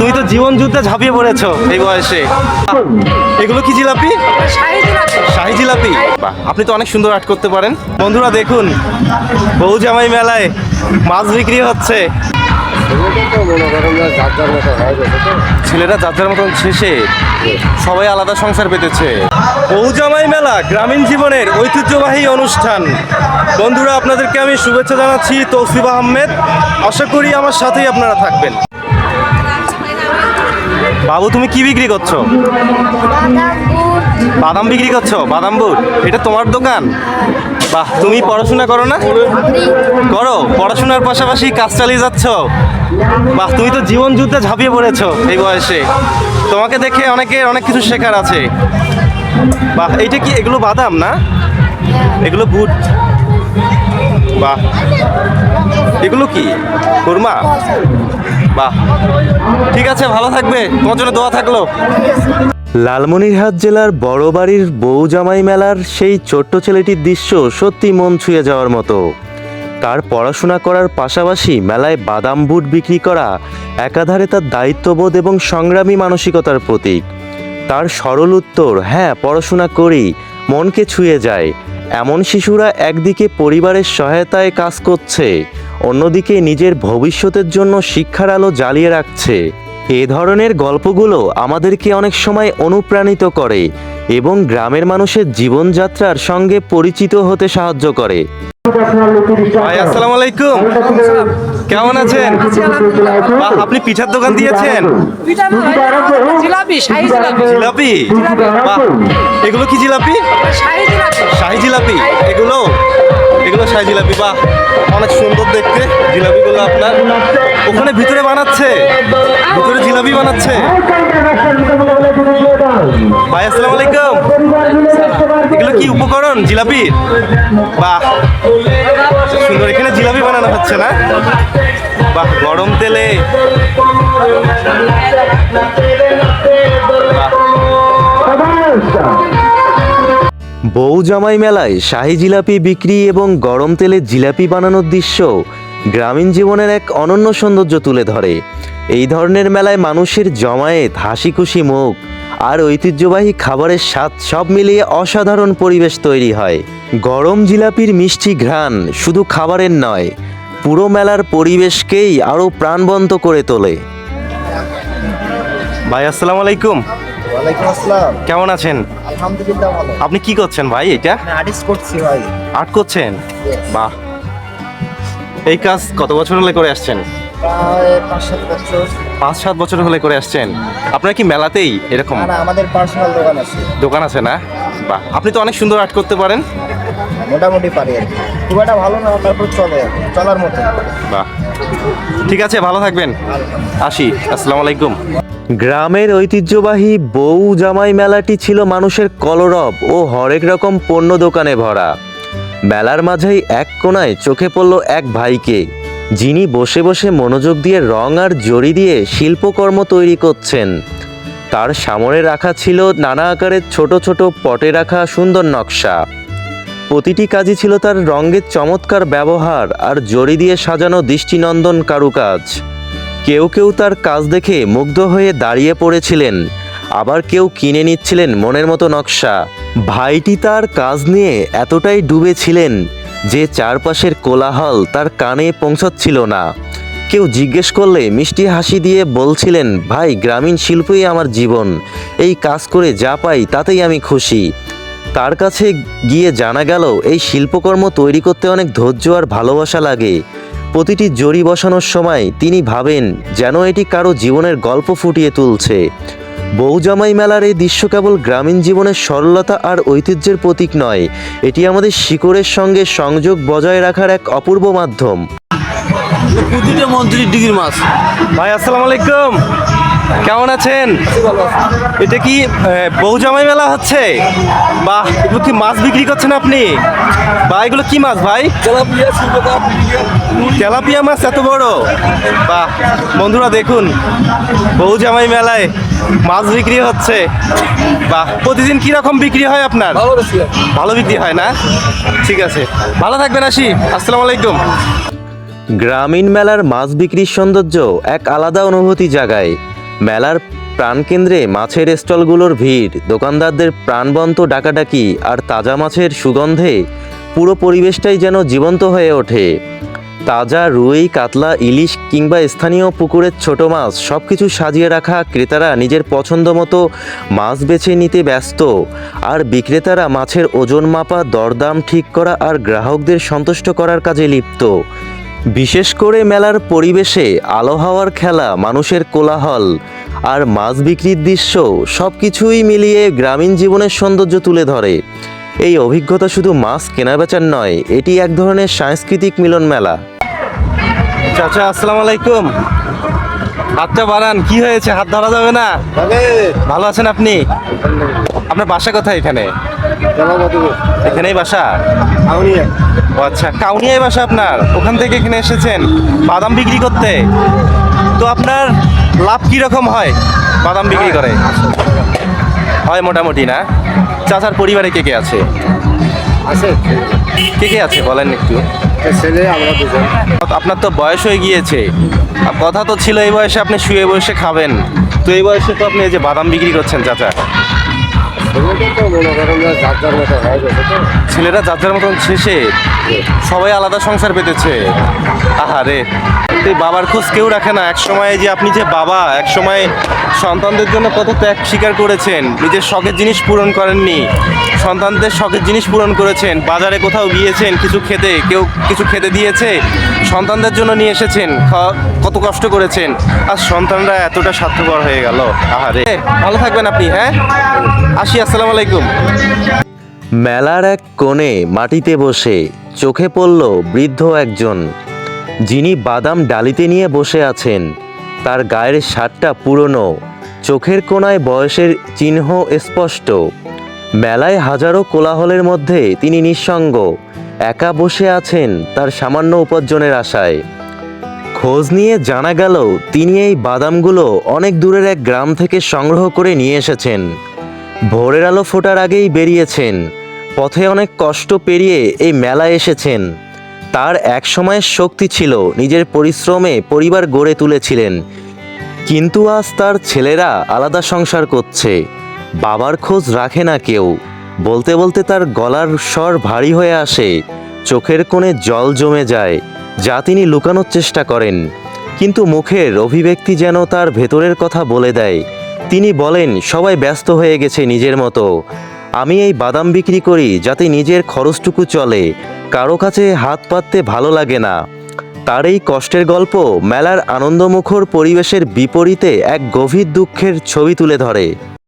তুমি তো জীবন যুদ্ধে ঝাঁপিয়ে পড়েছো এই বয়সে। এগুলো কি জিলাপি? শাহি জিলাপি। আপনি তো অনেক সুন্দর আর্ট করতে পারেন। বন্ধুরা দেখুন, বউ জামাই মেলায় মাছ বিক্রি হচ্ছে। ছেলেরা যার যার মতন শেষে সবাই আলাদা সংসার পেতেছে। বউ জামাই মেলা, গ্রামীণ জীবনের ঐতিহ্যবাহী অনুষ্ঠান। বন্ধুরা, আপনাদেরকে আমি শুভেচ্ছা জানাচ্ছি তৌসিফ আহমেদ। আশা করি আমার সাথেই আপনারা থাকবেন। বাবু, তুমি কি বিক্রি করছ? বাদাম বিক্রি করছ? বাদাম বুট? এটা তোমার দোকান? বাহ, তুমি পড়াশোনা করো না? করো, পড়াশোনার পাশাপাশি কাজ চালিয়ে যাচ্ছ? বাহ, তুমি তো জীবন যুদ্ধে ঝাঁপিয়ে পড়েছো এই বয়সে। তোমাকে দেখে অনেকের অনেক কিছু শেখার আছে। বাহ, এইটা কি এগুলো বাদাম না? এগুলো বুট? বাহ এগুলো কি? কুরমা বাহ। ঠিক আছে, ভালো থাকবে। তোমার জন্য দোয়া থাকল। লালমনিরহাট জেলার বড়বাড়ির বউ জামাই মেলার সেই ছোট্ট ছেলেটির দৃশ্য সত্যি মন ছুঁয়ে যাওয়ার মতো। তার পড়াশোনা করার পাশাপাশি মেলায় বাদাম বুট বিক্রি করা একাধারে তার দায়িত্ববোধ এবং সংগ্রামী মানসিকতার প্রতীক। তার সরল উত্তর হ্যাঁ পড়াশোনা করি, মনকে ছুঁয়ে যায়। এমন শিশুরা একদিকে পরিবারের সহায়তায় কাজ করছে, অন্যদিকে নিজের ভবিষ্যতের জন্য শিক্ষার আলো জ্বালিয়ে রাখছে। এ ধরনের গল্পগুলো আমাদেরকে অনেক সময় অনুপ্রাণিত করে এবং গ্রামের মানুষের জীবনযাত্রার সঙ্গে পরিচিত হতে সাহায্য করে। ভাই আসসালামু আলাইকুম। কেমন আছেন? বাহ, আপনি পিঠার দোকান দিয়েছেন? জিলাপি এগুলো কি জিলাপি। শাহি জিলাপি। এগুলো? এগুলো সাই জিলাপি বাহ অনেক সুন্দর দেখতে, জিলাপিগুলো আপনার ওখানে ভিতরে বানাচ্ছে, ভিতরে জিলাপি বানাচ্ছে। ভাই, আসসালামু আলাইকুম। এগুলো কি উপকরণ, জিলাপি? বাহ, সুন্দর, এখানে জিলাপি বানানো হচ্ছে না? বাহ, গরম তেলে। বউ জামাই মেলায় শাহি জিলাপি বিক্রি এবং গরম তেলে জিলাপি বানানোর দৃশ্য গ্রামীণ জীবনের এক অনন্য সৌন্দর্য তুলে ধরে। এই ধরনের মেলায় মানুষের জমায়েত হাসি খুশি মুখ আর ঐতিহ্যবাহী খাবারের স্বাদ সব মিলিয়ে অসাধারণ পরিবেশ তৈরি হয়। গরম জিলাপির মিষ্টি ঘ্রাণ শুধু খাবারের নয় পুরো মেলার পরিবেশকেই আরও প্রাণবন্ত করে তোলে। ভাই আসসালামু আলাইকুম। ওয়ালাইকুম আসসালাম। কেমন আছেন? আলহামদুলিল্লাহ ভালো। আপনি কি করছেন ভাই এটা? আর্টিস্ট করছি ভাই। আর্ট করছেন? বাহ। এই কাজ কত বছর হলে করে আসছেন? পাঁচ সাত বছর। হলে করে আসছেন। আপনার কি মেলাতেই এরকম? না আমাদের পার্সোনাল দোকান আছে। দোকান আছে না? বাহ। আপনি তো অনেক সুন্দর আর্ট করতে পারেন। মোটামুটি পারি আর খুব একটা ভালো না তারপর চলে চলার মতো। বাহ। ঠিক আছে, ভালো থাকবেন। আসি, আসসালামু আলাইকুম। গ্রামের ঐতিহ্যবাহী বউ জামাই মেলাটি ছিল মানুষের কলরব ও হরেক রকম পণ্য দোকানে ভরা। মেলার মাঝেই এক কোণায় চোখে পড়ল এক ভাইকে, যিনি বসে বসে মনোযোগ দিয়ে রং আর জড়ি দিয়ে শিল্পকর্ম তৈরি করছেন। তার সামনে রাখা ছিল নানা আকারের ছোট ছোট পটে রাখা সুন্দর নকশা। প্রতিটি কাজই ছিল তার রঙের চমৎকার ব্যবহার আর জড়ি দিয়ে সাজানো দৃষ্টিনন্দন কারুকাজ। কেউ কেউ তার কাজ দেখে মুগ্ধ হয়ে দাঁড়িয়ে পড়েছিলেন, আবার কেউ কিনে নিচ্ছিলেন মনের মতো নকশা। ভাইটি তার কাজ নিয়ে এতটাই ডুবে ছিলেন যে চারপাশের কোলাহল তার কানে পৌঁছাচ্ছিল না। কেউ জিজ্ঞেস করলে মিষ্টি হাসি দিয়ে বলছিলেন, ভাই, গ্রামীণ শিল্পই আমার জীবন। এই কাজ করে যা পাই তাতেই আমি খুশি। তার কাছে গিয়ে জানা গেল এই শিল্পকর্ম তৈরি করতে অনেক ধৈর্য আর ভালোবাসা লাগে। প্রতিটি জড়ি বসানোর সময় তিনি ভাবেন যেন এটি কারও জীবনের গল্প ফুটিয়ে তুলছে। বৌজামাই মেলার এই দৃশ্য কেবল গ্রামীণ জীবনের সরলতা আর ঐতিহ্যের প্রতীক নয় এটি আমাদের শিকড়ের সঙ্গে সংযোগ বজায় রাখার এক অপূর্ব মাধ্যম। প্রতিটা মন্ত্রীর ডিগ্রি মাছ। ভাই আসসালামু আলাইকুম। কেমন আছেন? এটা কি বউ জামাই মেলা হচ্ছে? বাহ এগুলো কি মাছ বিক্রি করছেন আপনি? বা এগুলো কি মাছ ভাই? তেলাপিয়া মাছ এত বড়? বাহ বন্ধুরা দেখুন বউ জামাই মেলায় মাছ বিক্রি হচ্ছে। বাহ প্রতিদিন কি রকম বিক্রি হয় আপনার? ভালো বিক্রি হয় না? ঠিক আছে। ভালো থাকবেন আসি। আসসালামু আলাইকুম। গ্রামীণ মেলার মাছ বিক্রির সৌন্দর্য এক আলাদা অনুভূতি জাগায়। মেলার প্রাণকেন্দ্রে মাছের স্টলগুলোর ভিড়, দোকানদারদের প্রাণবন্ত ডাকাডাকি আর তাজা মাছের সুগন্ধে পুরো পরিবেশটাই যেন জীবন্ত হয়ে ওঠে। তাজা রুই, কাতলা, ইলিশ কিংবা স্থানীয় পুকুরের ছোট মাছ সব কিছু সাজিয়ে রাখা ক্রেতারা নিজের পছন্দ মতো মাছ বেছে নিতে ব্যস্ত আর বিক্রেতারা মাছের ওজন মাপা দরদাম ঠিক করা আর গ্রাহকদের সন্তুষ্ট করার কাজে লিপ্ত। বিশেষ করে মেলার পরিবেশে আলো হাওয়ার খেলা মানুষের কোলাহল আর মাছ বিক্রির দৃশ্য সব কিছুই মিলিয়ে গ্রামীণ জীবনের সৌন্দর্য তুলে ধরে। এই অভিজ্ঞতা শুধু মাছ কেনাবেচার নয় এটি এক ধরনের সাংস্কৃতিক মিলন মেলা। চাচা আসসালামু আলাইকুম। হাতটা বাড়ান কি হয়েছে? হাত ধরা যাবে না? ভালো আছেন আপনি? আপনার বাসা কোথায় এখানে? এখানেই বাসা? ও আচ্ছা কাউনিয়ায় বাসা আপনার? ওখান থেকে এখানে এসেছেন? বাদাম বিক্রি করতে? তো আপনার লাভ কি রকম হয় বাদাম বিক্রি করে? হয় মোটামুটি না? চাচার পরিবারে কে কে আছে? আছে। কে কে আছে? বলেন একটু। ছেলে আমরা দুজন। আপনার তো বয়স হয়ে গিয়েছে। কথা তো ছিল এই বয়সে আপনি শুয়ে বসে খাবেন। তো এই বয়সে তো আপনি এই যে বাদাম বিক্রি করছেন চাচা। ছেলেরা যার যার মতন শেষে সবাই আলাদা সংসার পেতেছে। আহারে, এই বাবার খোঁজ কেউ রাখে না। এক সময় যে আপনি যে বাবা এক সময় সন্তানদের জন্য কত ত্যাগ স্বীকার করেছেন, নিজের শখের জিনিস পূরণ করেননি, সন্তানদের শখের জিনিস পূরণ করেছেন, বাজারে কোথাও গিয়েছেন, কিছু খেতে, কেউ কিছু খেতে দিয়েছে, সন্তানদের জন্য নিয়ে এসেছেন কত কষ্ট করেছেন, আর সন্তানরা এতটা স্বার্থপর হয়ে গেল। আহারে, ভালো থাকবেন আপনি হ্যাঁ? আসি আসসালামু আলাইকুম। মেলার এক কোণে মাটিতে বসে চোখে পড়ল বৃদ্ধ একজন। যিনি বাদাম ডালিতে নিয়ে বসে আছেন। তার গায়ের শার্টটা পুরনো, চোখের কোণায় বয়সের চিহ্ন স্পষ্ট। মেলায় হাজারো কোলাহলের মধ্যে তিনি নিঃসঙ্গ, একা বসে আছেন তার সামান্য উপার্জনের আশায়। খোঁজ নিয়ে জানা গেল, তিনি এই বাদামগুলো অনেক দূরের এক গ্রাম থেকে সংগ্রহ করে নিয়ে এসেছেন। ভোরের আলো ফোটার আগেই বেরিয়েছেন। পথে অনেক কষ্ট পেরিয়ে এই মেলায় এসেছেন। তার এক সময়ের শক্তি ছিল নিজের পরিশ্রমে পরিবার গড়ে তুলেছিলেন। কিন্তু আজ তার ছেলেরা আলাদা সংসার করছে। বাবার খোঁজ রাখে না কেউ। বলতে বলতে তার গলার স্বর ভারী হয়ে আসে। চোখের কোণে জল জমে যায়, যা তিনি লুকানোর চেষ্টা করেন। কিন্তু মুখের অভিব্যক্তি যেন তার ভেতরের কথা বলে দেয়। তিনি বলেন, সবাই ব্যস্ত হয়ে গেছে নিজের মতো। আমি এই বাদাম বিক্রি করি যাতে নিজের খরচটুকু চলে। কারও কাছে হাত পাততে ভালো লাগে না। তার এই কষ্টের গল্প মেলার আনন্দমুখর পরিবেশের বিপরীতে এক গভীর দুঃখের ছবি তুলে ধরে।